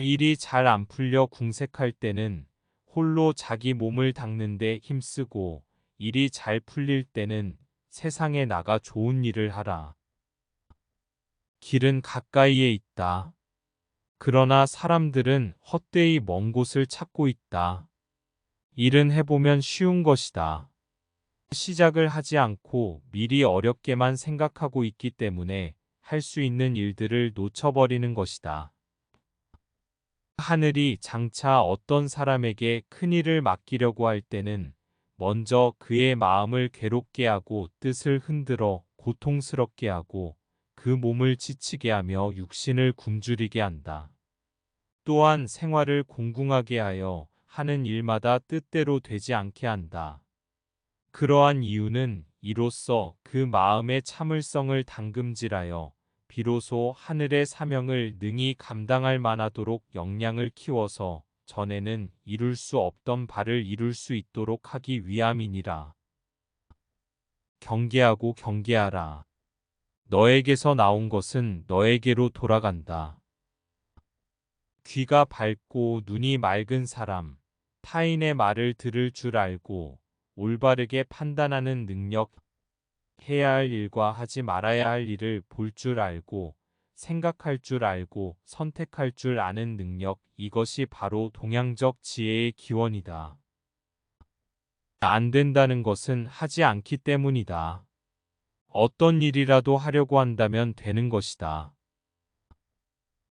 일이 잘 안 풀려 궁색할 때는 홀로 자기 몸을 닦는데 힘쓰고 일이 잘 풀릴 때는 세상에 나가 좋은 일을 하라. 길은 가까이에 있다. 그러나 사람들은 헛되이 먼 곳을 찾고 있다. 일은 해보면 쉬운 것이다. 시작을 하지 않고 미리 어렵게만 생각하고 있기 때문에 할 수 있는 일들을 놓쳐버리는 것이다. 하늘이 장차 어떤 사람에게 큰 일을 맡기려고 할 때는 먼저 그의 마음을 괴롭게 하고 뜻을 흔들어 고통스럽게 하고 그 몸을 지치게 하며 육신을 굶주리게 한다. 또한 생활을 공궁하게 하여 하는 일마다 뜻대로 되지 않게 한다. 그러한 이유는 이로써 그 마음의 참을성을 당금질하여 비로소 하늘의 사명을 능히 감당할 만하도록 역량을 키워서 전에는 이룰 수 없던 바를 이룰 수 있도록 하기 위함이니라. 경계하고 경계하라. 너에게서 나온 것은 너에게로 돌아간다. 귀가 밝고 눈이 맑은 사람, 타인의 말을 들을 줄 알고 올바르게 판단하는 능력, 해야 할 일과 하지 말아야 할 일을 볼 줄 알고 생각할 줄 알고 선택할 줄 아는 능력, 이것이 바로 동양적 지혜의 기원이다. 안 된다는 것은 하지 않기 때문이다. 어떤 일이라도 하려고 한다면 되는 것이다.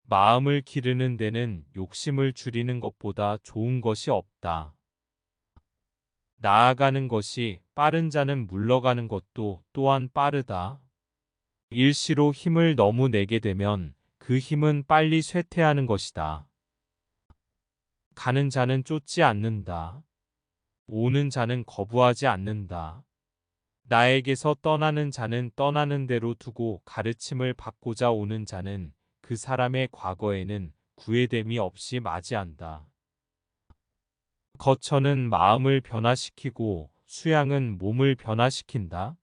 마음을 기르는 데는 욕심을 줄이는 것보다 좋은 것이 없다. 나아가는 것이 빠른 자는 물러가는 것도 또한 빠르다. 일시로 힘을 너무 내게 되면 그 힘은 빨리 쇠퇴하는 것이다. 가는 자는 쫓지 않는다. 오는 자는 거부하지 않는다. 나에게서 떠나는 자는 떠나는 대로 두고 가르침을 받고자 오는 자는 그 사람의 과거에는 구애됨이 없이 맞이한다. 거처는 마음을 변화시키고 수양은 몸을 변화시킨다.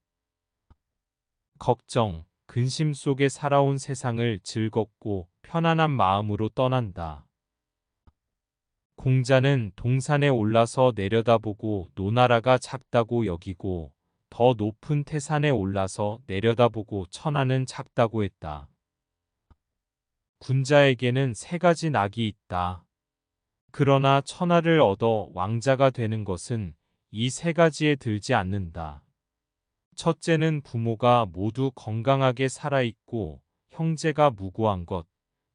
걱정, 근심 속에 살아온 세상을 즐겁고 편안한 마음으로 떠난다. 공자는 동산에 올라서 내려다보고 노나라가 작다고 여기고 더 높은 태산에 올라서 내려다보고 천하는 작다고 했다. 군자에게는 세 가지 낙이 있다. 그러나 천하를 얻어 왕자가 되는 것은 이 세 가지에 들지 않는다. 첫째는 부모가 모두 건강하게 살아있고 형제가 무고한 것.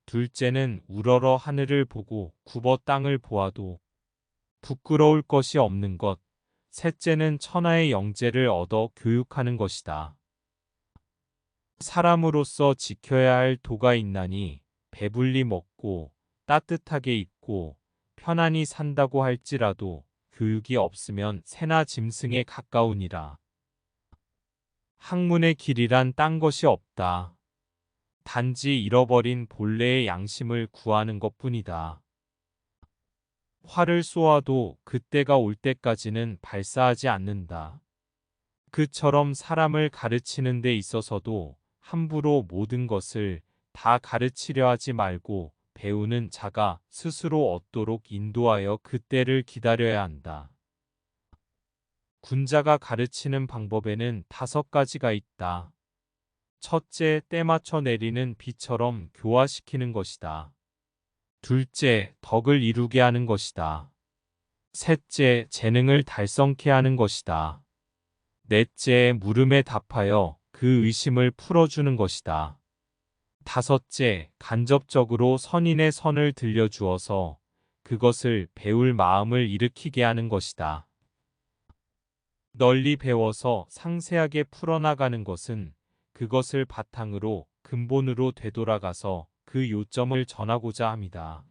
둘째는 우러러 하늘을 보고 굽어 땅을 보아도 부끄러울 것이 없는 것. 셋째는 천하의 영재를 얻어 교육하는 것이다. 사람으로서 지켜야 할 도가 있나니 배불리 먹고 따뜻하게 입고 편안히 산다고 할지라도 교육이 없으면 새나 짐승에 가까우니라. 학문의 길이란 딴 것이 없다. 단지 잃어버린 본래의 양심을 구하는 것 뿐이다. 활을 쏘아도 그때가 올 때까지는 발사하지 않는다. 그처럼 사람을 가르치는 데 있어서도 함부로 모든 것을 다 가르치려 하지 말고 배우는 자가 스스로 얻도록 인도하여 그때를 기다려야 한다. 군자가 가르치는 방법에는 다섯 가지가 있다. 첫째, 때 맞춰 내리는 비처럼 교화시키는 것이다. 둘째, 덕을 이루게 하는 것이다. 셋째, 재능을 달성케 하는 것이다. 넷째, 물음에 답하여 그 의심을 풀어주는 것이다. 다섯째, 간접적으로 선인의 선을 들려주어서 그것을 배울 마음을 일으키게 하는 것이다. 널리 배워서 상세하게 풀어나가는 것은 그것을 바탕으로 근본으로 되돌아가서 그 요점을 전하고자 합니다.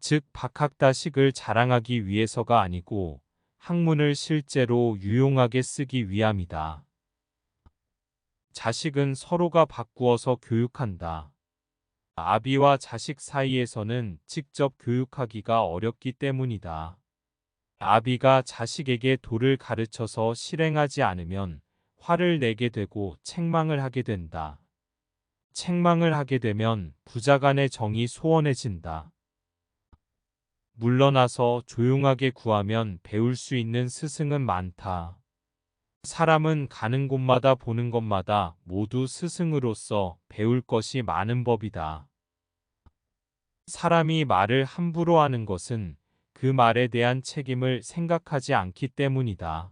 즉 박학다식을 자랑하기 위해서가 아니고 학문을 실제로 유용하게 쓰기 위함이다. 자식은 서로가 바꾸어서 교육한다. 아비와 자식 사이에서는 직접 교육하기가 어렵기 때문이다. 아비가 자식에게 도를 가르쳐서 실행하지 않으면 화를 내게 되고 책망을 하게 된다. 책망을 하게 되면 부자 간의 정이 소원해진다. 물러나서 조용하게 구하면 배울 수 있는 스승은 많다. 사람은 가는 곳마다 보는 것마다 모두 스승으로서 배울 것이 많은 법이다. 사람이 말을 함부로 하는 것은 그 말에 대한 책임을 생각하지 않기 때문이다.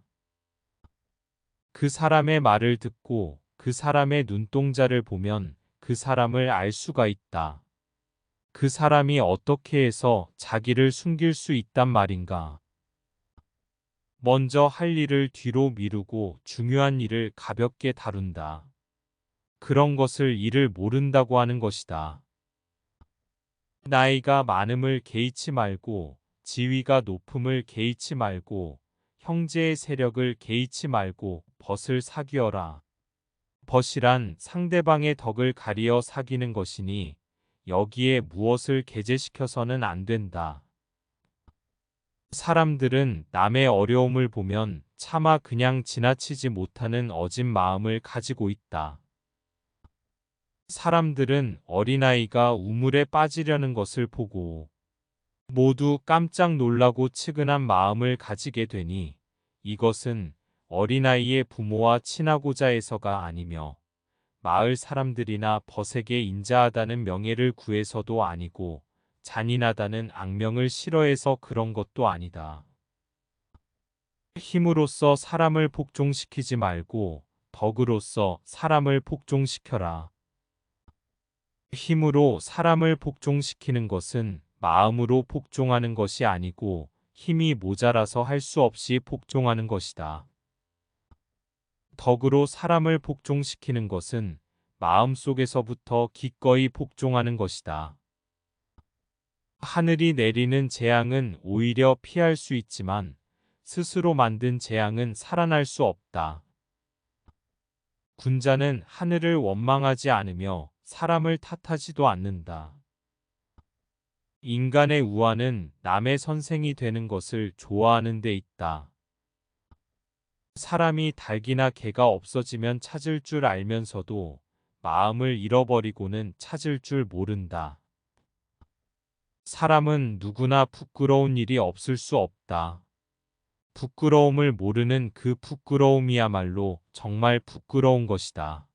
그 사람의 말을 듣고 그 사람의 눈동자를 보면 그 사람을 알 수가 있다. 그 사람이 어떻게 해서 자기를 숨길 수 있단 말인가. 먼저 할 일을 뒤로 미루고 중요한 일을 가볍게 다룬다. 그런 것을 일을 모른다고 하는 것이다. 나이가 많음을 개의치 말고 지위가 높음을 개의치 말고 형제의 세력을 개의치 말고 벗을 사귀어라. 벗이란 상대방의 덕을 가리어 사귀는 것이니 여기에 무엇을 게재시켜서는 안 된다. 사람들은 남의 어려움을 보면 차마 그냥 지나치지 못하는 어진 마음을 가지고 있다. 사람들은 어린아이가 우물에 빠지려는 것을 보고 모두 깜짝 놀라고 측은한 마음을 가지게 되니 이것은 어린아이의 부모와 친하고자 해서가 아니며 마을 사람들이나 벗에게 인자하다는 명예를 구해서도 아니고 잔인하다는 악명을 싫어해서 그런 것도 아니다. 힘으로써 사람을 복종시키지 말고 덕으로써 사람을 복종시켜라. 힘으로 사람을 복종시키는 것은 마음으로 복종하는 것이 아니고 힘이 모자라서 할 수 없이 복종하는 것이다. 덕으로 사람을 복종시키는 것은 마음속에서부터 기꺼이 복종하는 것이다. 하늘이 내리는 재앙은 오히려 피할 수 있지만 스스로 만든 재앙은 살아날 수 없다. 군자는 하늘을 원망하지 않으며 사람을 탓하지도 않는다. 인간의 우환은 남의 선생이 되는 것을 좋아하는 데 있다. 사람이 닭이나 개가 없어지면 찾을 줄 알면서도 마음을 잃어버리고는 찾을 줄 모른다. 사람은 누구나 부끄러운 일이 없을 수 없다. 부끄러움을 모르는 그 부끄러움이야말로 정말 부끄러운 것이다.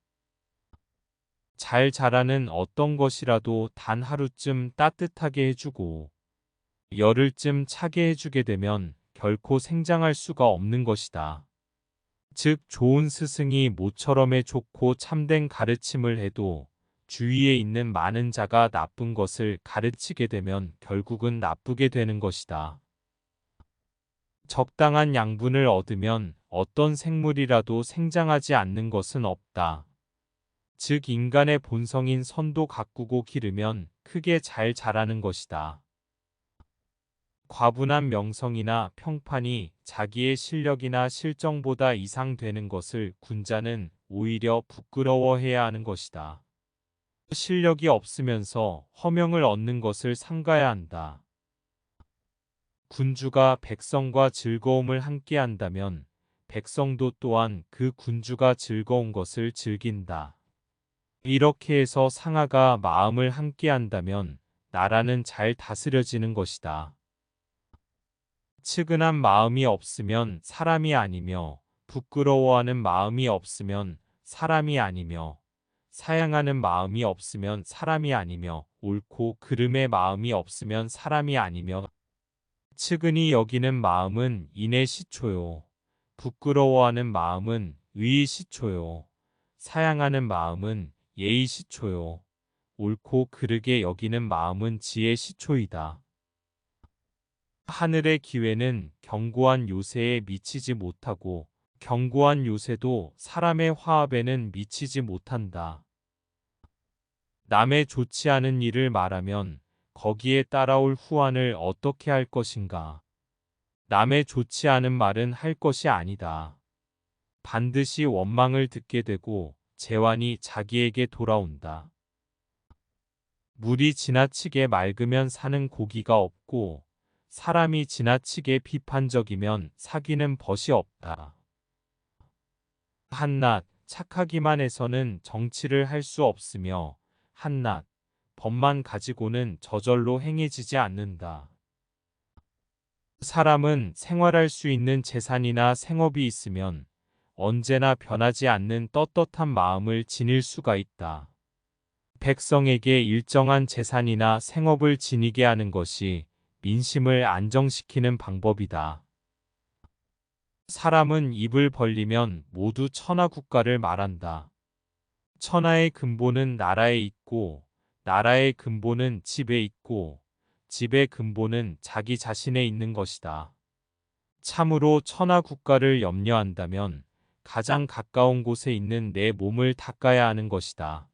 잘 자라는 어떤 것이라도 단 하루쯤 따뜻하게 해주고 열흘쯤 차게 해주게 되면 결코 생장할 수가 없는 것이다. 즉 좋은 스승이 모처럼에 좋고 참된 가르침을 해도 주위에 있는 많은 자가 나쁜 것을 가르치게 되면 결국은 나쁘게 되는 것이다. 적당한 양분을 얻으면 어떤 생물이라도 생장하지 않는 것은 없다. 즉 인간의 본성인 선도 가꾸고 기르면 크게 잘 자라는 것이다. 과분한 명성이나 평판이 자기의 실력이나 실정보다 이상되는 것을 군자는 오히려 부끄러워해야 하는 것이다. 실력이 없으면서 허명을 얻는 것을 삼가야 한다. 군주가 백성과 즐거움을 함께 한다면 백성도 또한 그 군주가 즐거운 것을 즐긴다. 이렇게 해서 상하가 마음을 함께 한다면 나라는 잘 다스려지는 것이다. 측은한 마음이 없으면 사람이 아니며 부끄러워하는 마음이 없으면 사람이 아니며 사양하는 마음이 없으면 사람이 아니며 옳고 그름의 마음이 없으면 사람이 아니며 측은히 여기는 마음은 인의 시초요. 부끄러워하는 마음은 의의 시초요. 사양하는 마음은 예의 시초요. 옳고 그르게 여기는 마음은 지혜 시초이다. 하늘의 기회는 견고한 요새에 미치지 못하고 견고한 요새도 사람의 화합에는 미치지 못한다. 남의 좋지 않은 일을 말하면 거기에 따라올 후환을 어떻게 할 것인가. 남의 좋지 않은 말은 할 것이 아니다. 반드시 원망을 듣게 되고 재환이 자기에게 돌아온다. 물이 지나치게 맑으면 사는 고기가 없고 사람이 지나치게 비판적이면 사귀는 벗이 없다. 한낱 착하기만 해서는 정치를 할 수 없으며 한낱 법만 가지고는 저절로 행해지지 않는다. 사람은 생활할 수 있는 재산이나 생업이 있으면 언제나 변하지 않는 떳떳한 마음을 지닐 수가 있다. 백성에게 일정한 재산이나 생업을 지니게 하는 것이 민심을 안정시키는 방법이다. 사람은 입을 벌리면 모두 천하 국가를 말한다. 천하의 근본은 나라에 있고, 나라의 근본은 집에 있고, 집의 근본은 자기 자신에 있는 것이다. 참으로 천하 국가를 염려한다면 가장 가까운 곳에 있는 내 몸을 닦아야 하는 것이다.